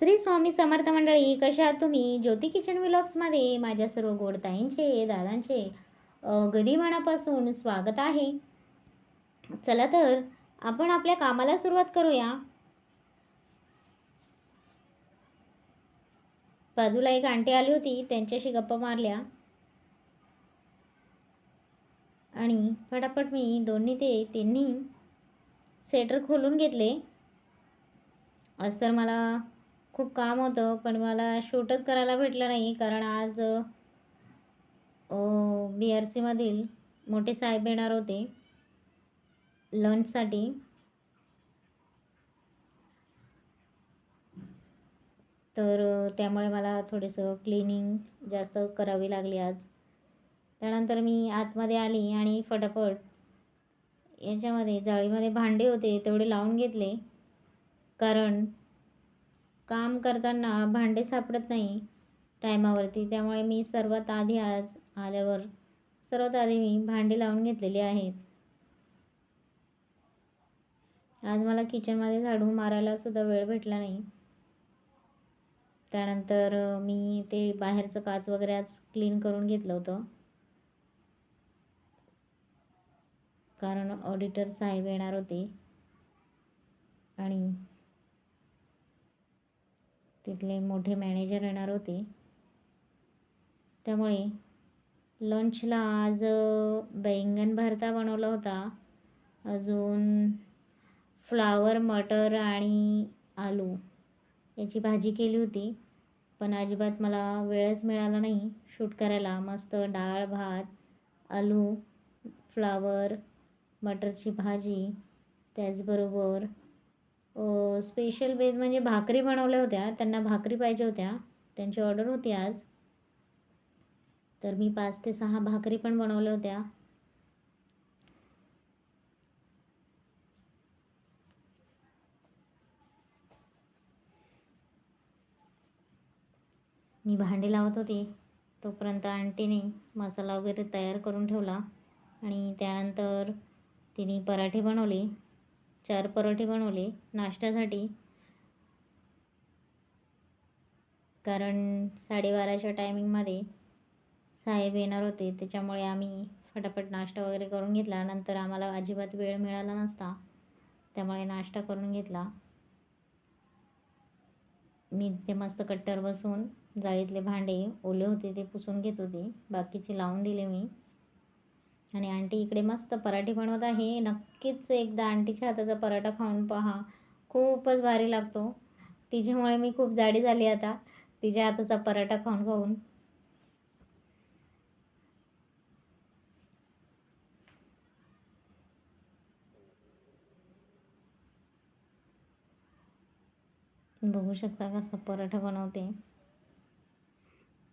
श्री स्वामी समर्थ मंडळी कशा तुम्ही? ज्योती किचन व्लॉग्समध्ये माझ्या सर्व गोडताईंचे दादांचे अगदी मनापासून स्वागत आहे. चला तर आपण आपल्या कामाला सुरुवात करूया. बाजूला एक आंटी आली होती त्यांच्याशी गप्पा मारल्या. आणि फटाफट मी दोन्ही ते तिन्ही स्वेटर खोलून घेतले. आज तर मला खूप काम होतं पण मला शूटच करायला भेटलं नाही. कारण आज बी आर सीमधील मोठे साहेब येणार होते. लंचसाठी. तर त्यामुळे मला थोडंसं क्लिनिंग जास्त करावी लागली आज. त्यानंतर मी आतमध्ये आली आणि फटाफट याच्यामध्ये जाळीमध्ये भांडे होते तेवढे लावून घेतले. कारण काम करताना भांडे सापडत नाही टायमावरती. त्यामुळे मी सर्वात आधी आज आल्यावर सर्वात आधी मी भांडे लावून घेतलेली आहेत. आज मला किचनमध्ये झाडू मारायला सुद्धा वेळ भेटला नाही. त्यानंतर मी ते बाहेरचं काच वगैरे आज क्लीन करून घेतलं होतं. कारण ऑडिटर साहेब येणार होते. आणि तिथले मोठे मॅनेजर येणार होते. त्यामुळे लंचला आज बैंगन भरता बनवला होता. अजून फ्लावर मटर आणि आलू याची भाजी केली होती. पण अजिबात मला वेळच मिळाला नाही शूट करायला. मस्त डाळ भात आलू फ्लावर मटरची भाजी त्याचबरोबर स्पेशल वेज म्हणजे भाकरी बनवल्या होत्या. त्यांना भाकरी पाहिजे होत्या. त्यांची ऑर्डर होती आज. तर मी पाच ते सहा भाकरी पण बनवल्या होत्या. मी भांडी लावत होती. तोपर्यंत आंटीने मसाला वगैरे तयार करून ठेवला. आणि त्यानंतर तिने पराठे बनवले. चार पराठे बनवले. नाश्त्यासाठी कारण साडेबाराच्या टायमिंगमध्ये साहेब येणार होते. त्याच्यामुळे आम्ही फटाफट नाश्ता वगैरे करून घेतला. नंतर आम्हाला अजिबात वेळ मिळाला नसता. त्यामुळे नाश्ता करून घेतला. मी ते मस्त कट्टर बसून जाळीतले भांडे ओले होते ते पुसून घेत होते. बाकीचे लावून दिले मी. आणि आंटी इकडे मस्त पराठे बनवत आहे. नक्कीच एकदा आंटीच्या हाताचा पराठा खाऊन पहा. खूपच भारी लागतो. तिच्यामुळे मी खूप जाडी झाली आता. तिच्या हाताचा पराठा खाऊन खाऊन. बघू शकता कसा पराठा बनवते.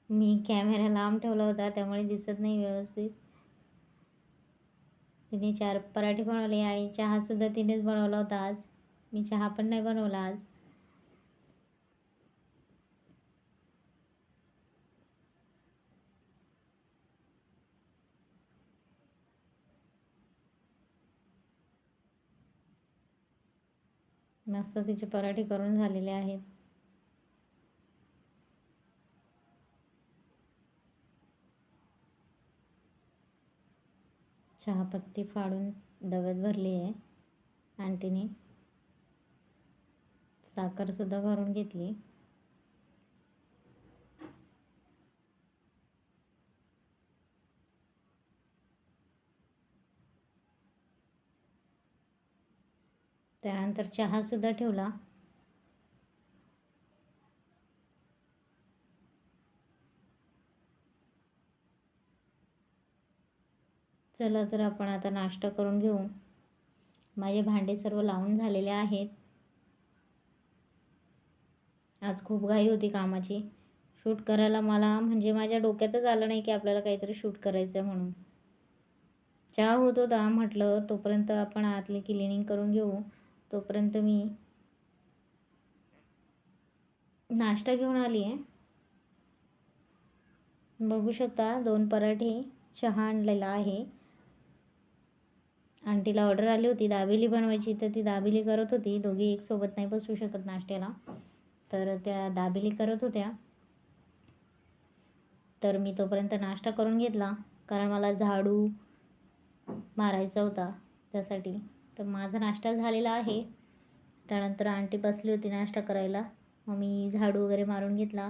मी कॅमेरा लांब ठेवला होता त्यामुळे दिसत नाही व्यवस्थित. तिने चार पराठे बनवले आणि चहासुद्धा तिनेच बनवला होता आज. मी चहा पण नाही बनवला आज. मस्त तिचे पराठे करून झालेले आहेत. चहापत्ती फाडून डब्यात भरली आहे. आंटीने साखरसुद्धा भरून घेतली. त्यानंतर चहासुद्धा ठेवला. चला तर आपण आता नाश्ता करून घेऊ. माझे भांडे सर्व लावून झालेले आहेत. आज खूप घाई होती कामाची. शूट करायला मला म्हणजे माझ्या डोक्यातच आलं नाही की आपल्याला काहीतरी शूट करायचं आहे म्हणून. चहा होत होता म्हटलं तोपर्यंत आपण आतली क्लिनिंग करून घेऊ. तोपर्यंत मी नाश्ता घेऊन आली आहे. बघू शकता दोन पराठे चहा आणलेला आहे. आंटीला ऑर्डर आली होती दाबेली बनवायची तर ती दाबेली करत होती. दोघी एक सोबत नाही बसू शकत नाश्त्याला. तर त्या दाबेली करत होत्या. तर मी तोपर्यंत नाश्ता करून घेतला कारण मला झाडू मारायचा होता त्यासाठी. तर माझा नाश्ता झालेला आहे. त्यानंतर आंटी बसली होती नाश्ता करायला. मग मी झाडू वगैरे मारून घेतला.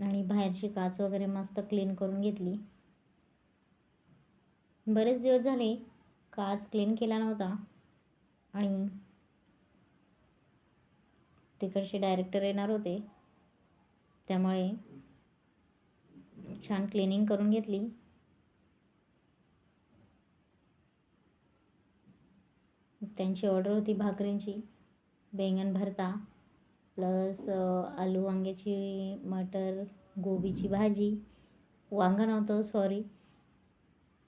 आणि बाहेरची काच वगैरे मस्त क्लीन करून घेतली. बरेच दिवस झाले काच क्लीन केला नव्हता. आणि तिकडचे डायरेक्टर येणार होते. त्यामुळे छान क्लिनिंग करून घेतली. त्यांची ऑर्डर होती भाकरींची. बैंगन भरता. प्लस आलू वांग्याची मटर गोबीची भाजी. वांगं नव्हतं सॉरी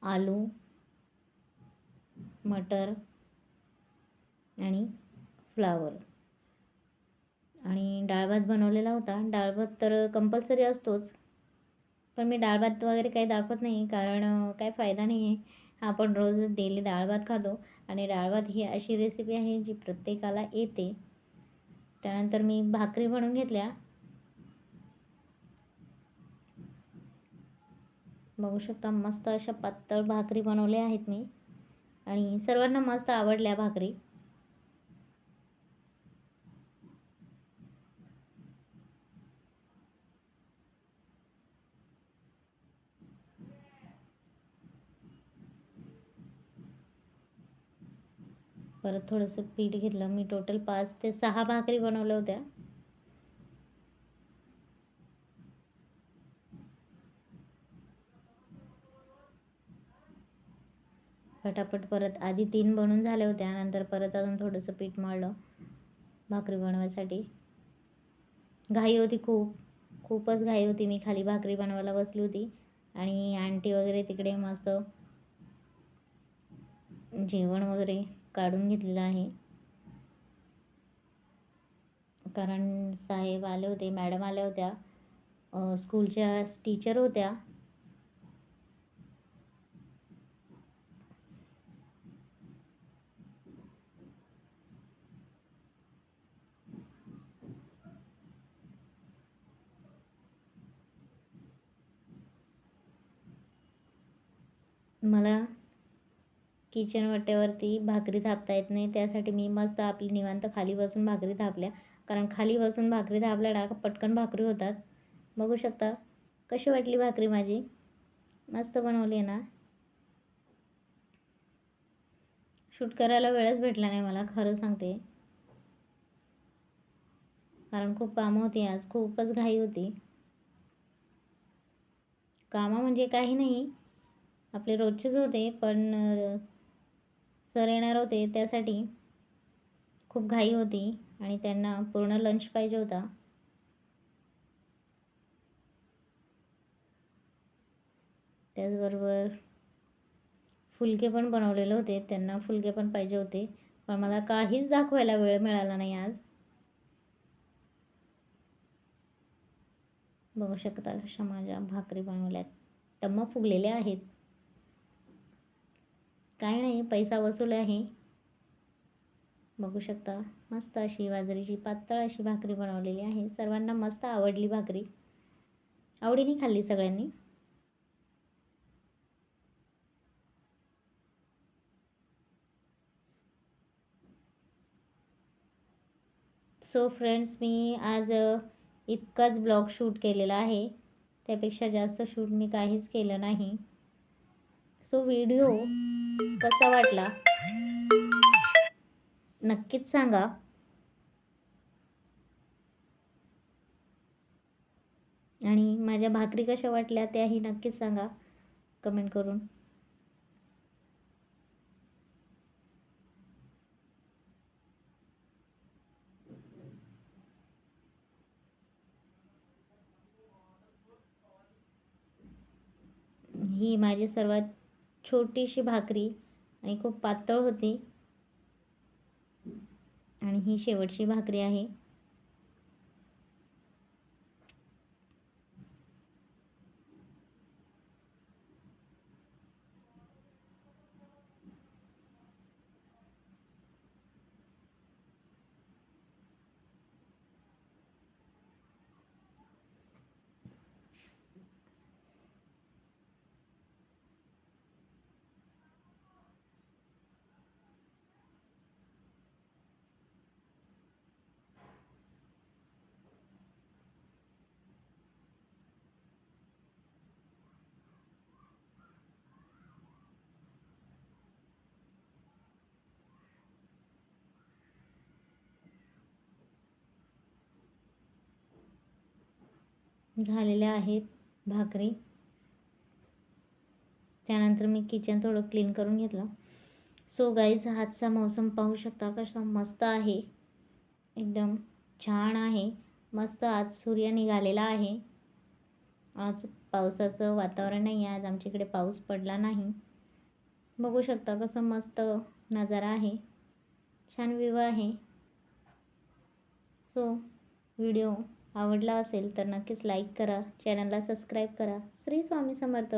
आलू मटर आणि फ्लावर आणि डाळ भात बनवलेला होता. डाळ भात तर कंपल्सरी असतोच. पण मी डाळ भात वगैरे काही दाखवत नाही कारण काय फायदा नाही आहे आपण रोज डेली डाळ भात खातो. आणि डाळ भात ही अशी रेसिपी आहे जी प्रत्येकाला येते. त्यानंतर मी भाकरी बनवून घेतल्या. बघू शकता मस्त अशा पातळ भाकरी बनवल्या आहेत मी. आणि सर्वांना मस्त आवडल्या भाकरी. परत थोडंसं पीठ घेतलं. मी टोटल पाच ते सहा भाकरी बनवल्या होत्या. फटाफट परत आधी तीन बनून झाल्या होत्या. नंतर परत अजून थोडंसं पीठ मळलं भाकरी बनवायसाठी. घाई होती खूप. खूपच घाई होती. मी खाली भाकरी बनवायला बसली होती. आणि आंटी वगैरे तिकडे मस्त जेवण वगैरे काढून घेतलेलं आहे. कारण साहेब आले होते मॅडम आल्या होत्या स्कूलच्या टीचर होत्या. मला किचन वाट्यावरती भाकरी थापता येत नाही. त्यासाठी मी मस्त आपली निवांत खाली बसून भाकरी थापल्या. कारण खाली बसून भाकरी थापल्या ना पटकन भाकरी होतात. बघू शकता कशी वाटली भाकरी माझी? मस्त बनवली आहे ना? शूट करायला वेळच भेटला नाही मला खरं सांगते. कारण खूप कामं होती आज खूपच घाई होती. कामं म्हणजे काही नाही. आपले रोजचेच होते पण सर येणार होते त्यासाठी खूप घाई होती आणि त्यांना पूर्ण लंच पाहिजे होता. त्याचबरोबर फुलके पण बनवलेले होते त्यांना फुलके पण पाहिजे होते पण मला काहीच दाखवायला वेळ मिळाला नाही आज. बघू शकता अशा माझ्या भाकरी बनवल्यात. टम्म फुगलेल्या आहेत. काय नाही पैसा वसूल आहे. बघू शकता मस्त अशी बाजरीची पातळ अशी भाकरी बनवलेली आहे. सर्वांना मस्त आवडली भाकरी. आवडीने खाल्ली सगळ्यांनी. सो फ्रेंड्स मी आज इतकाच ब्लॉग शूट केलेला आहे. त्यापेक्षा जास्त शूट मी काहीच केलं नाही. सो व्हिडिओ कसा वाटला? नक्कीच सांगा. आणि माझ्या भाकरी कशा वाटल्या त्याही नक्कीच सांगा कमेंट करून. ही माझी सर्वात छोटीशी भाकरी आणि खूप पातळ होती. आणि ही शेवटची भाकरी आहे. झालेल्या आहेत भाकरी. त्यानंतर मी किचन थोडं क्लीन करून घेतलं. सो गाईज आजचा मौसम पाहू शकता कसा मस्त आहे. एकदम छान आहे. मस्त आज सूर्य निघालेला आहे. आज पावसाचं वातावरण नाही आहे. आज आमच्याकडे पाऊस पडला नाही. बघू शकता कसं मस्त नजारा आहे. छान व्ह्यू आहे. सो व्हिडिओ आवडला असेल तर नक्कीच लाईक करा. चॅनलला सबस्क्राईब करा. श्री स्वामी समर्थ.